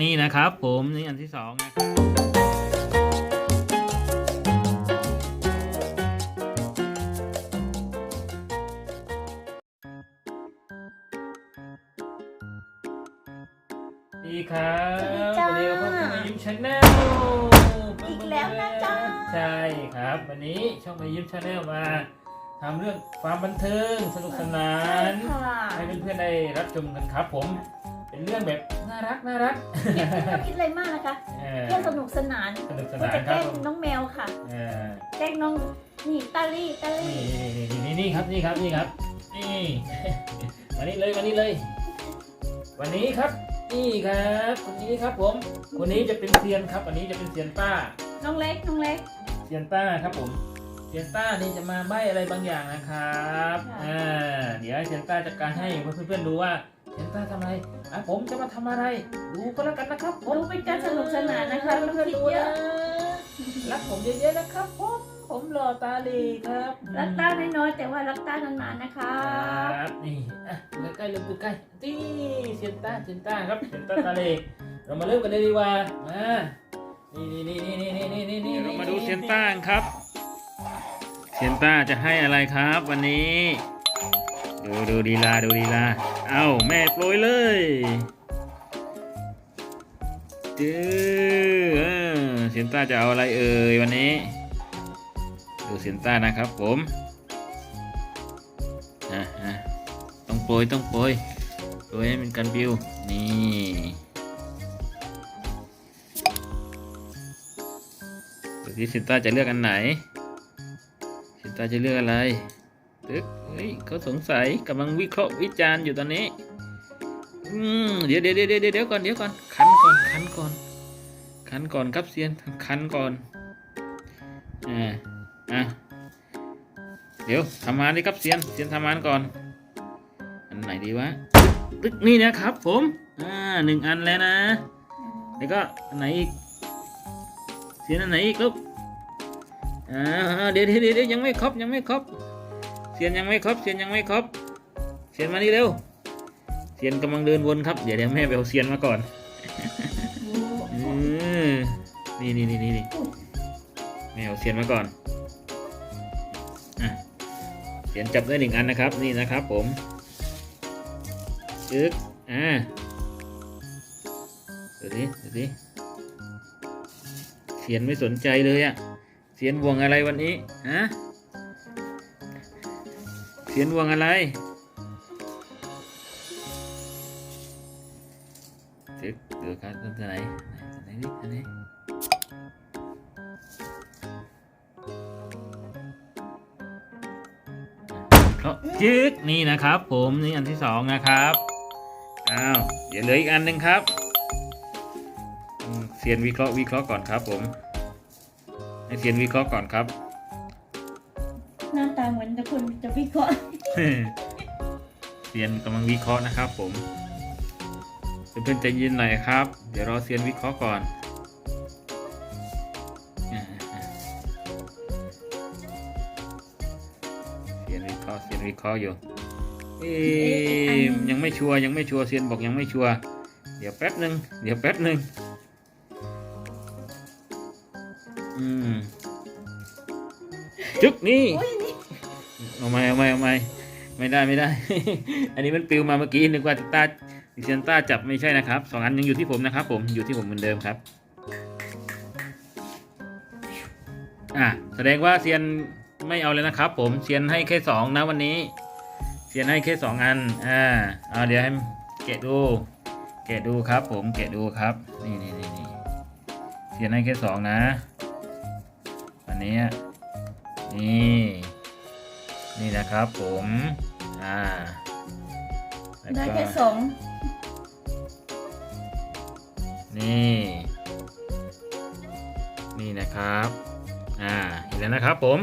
นี่นะครับ ผมนี่อันที่สองนะครับดีครับสวัสดีจ้าวันนี้เราพบกับมายิ้มชาแนลอีกแล้วนะจ๊ะใช่ครับ วันนี้ช่องมายิ้มชาแนลมาทำเรื่องความบันเทิงสนุกสนานค่ะให้เพื่อนๆได้รับชมกันครับผม เป็นเรื่องแบบ น่ารักน่ารักไม่ต้องคิดอะไรมากนะคะเออแค่สนุกสนานสนุกสก็นานจะคแกรับล้งผมน้องแมวค่ะเออแกล้งน้องนี่ตาลี่ตานี่ลี่นี่นี่นี่ครับนี่ครับนี่ครับนี่วันนี้เลยวันนี้เลย วันนี้ครับนี่ครับคนนี้ครับผมคนนี้จะเป็นเซียนครับวันนี้จะเป็นเซียนป้า น้องเล็กน้องเล็กเซียนต้าครับผมเซียนต้านี่จะมาใบ้อะไรบางอย่างนะครับค่ะอ่าเดี๋ยวให้เซียนต้าจัดการให้เพื่อนๆดูว่า เซียนต้าทำอะไรอะผมจะมาทำอะไร ดูก็แล้วกันนะครับผมดูเป็นการสนุกสนานนะคะไม่ต้องคิดเยอะรักผมเยอะๆนะครับผมผมหล่อตาดีครับ รักต้าน้อยๆแต่ว่ารักต้านานๆนะคะครับนี่อะดูใกล้ๆเริ่มดูใกล้นี่เซียนต้าเซียนต้าครับเซียนต้าตาดีเรามาเริ่มกันเลยดีกว่ามานี่นี่นี่นี่นี่นี่นี่นี่เรามาดูเซียนต้าครับเซียนต้าจะให้อะไรครับ วันนี้ ดูดูดีลาดูดีลา เอาแม่โปรยเลยจื้อเซนต้าจะเอาอะไรเอ่ยวันนี้ ดูเซนต้านะครับผมอะอะต้องโปรยต้องโปรยโปรยให้เป็นกันบิว นี่ดูที่เซียนต้าจะเลือกอันไหนเซียนต้าจะเลือกอะไร ตึกเฮ้ยเขาสงสัยกำลังวิเคราะห์วิจารณ์อยู่ตอนนี้อืมเดี๋ยวเดี๋ยวเดี๋ยวเดี๋ยวเดี๋ยวก่อนเดี๋ยวก่อนคันก่อนคันก่อน คันก่อนครับเซียนคันก่อนอ่าอะเดี๋ยวทำงานดิครับเซียนเซียนทำงานก่อน อันไหนดีวะตึกนี่นะครับผมอ่าหนึ่งอันแล้วนะแล้วก็อันไหนอีกเซียนอันไหนอีกลูกอ่าเดี๋ยวเดี๋ยวเดี๋ยวยังไม่ครบยังไม่ครบ เซียนยังไม่ครบเซียนยังไม่ครบเซียนมานี่เร็วเซียนกำลังเดินวนครับเดี๋ยวเดี๋ยวแม่ไปเอาเซียนมาก่อนนี่นี่นี่นี่นี่แม่เอาเซียนมาก่อนอเซียนจับได้หนึ่งอันนะครับนี่นะครับ ผมจึ๊กอ่าดูดิดูดิเซียนไม่สนใจเลยอะเซียนห่วงอะไรวันนี้ฮะ เสียนวงอะไรเจ๊ดูครับต้นไหนไหนนดิอันนี้เพราะจึกนี่นะครับ ผมนี่อันที่สองนะครับอ้าวเดี๋ยวเหลืออีกอันหนึ่งครับเซียนวิเคราะห์วิเคราะห์ก่อนครับ ผมให้เซียนวิเคราะห์ก่อนครับ หน้าตาเหมือนแต่คุณจะวิเคราะห์เซียนกำลังวิเคราะห์นะครับ ผมเพื่อนๆใจเย็นหน่อยครับ เดี๋ยวรอเซียนวิเคราะห์ก่อนเซียนวิเคราะห์เซียนวิเคราะห์อยู่เอ๊ยังไม่ชัวร์ยังไม่ชัวร์เซียนบอกยังไม่ชัวร์เดี๋ยวแป๊บหนึ่งเดี๋ยวแป๊บหนึ่งอืมจึกนี่โอ้ยนี่ เอาไม่เอาไม่เอาไม่ไม่ได้ไม่ได้ อันนี้มันปลิวมาเมื่อกี้นึกว่าตาดิเซนต้าจับไม่ใช่นะครับสองอันยังอยู่ที่ผมนะครับผมอยู่ที่ผมเหมือนเดิมครับอะแสดงว่าเซียนไม่เอาเลยนะครับ ผมเซียนให้แค่สองนะวันนี้เซียนให้แค่สองอันอ่าเอาเดี๋ยวให้แกะดูแกะดูครับ ผมแกะดูครับนี่นี่นี่นี่เซียนให้แค่สองนะอันนี้นี่ นี่นะครับผมอ่าล้วได้ก็แค่สองนี่ นี่นะครับอ่าเห็นแล้วนะครับผม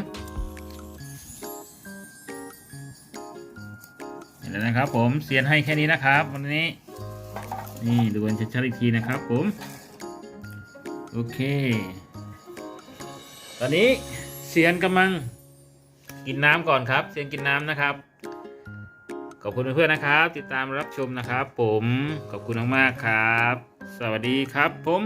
เห็นแล้วนะครับผมเสียนให้แค่นี้นะครับวันนี้ นี่ดูกันชัดๆอีกทีนะครับผม โอเค ตอนนี้เสียนกำลัง กินน้ำก่อนครับเสียนกินน้ำนะครับ ขอบคุณเพื่อนๆนะครับ ติดตามรับชมนะครับ ผมขอบคุณมากๆครับ สวัสดีครับผม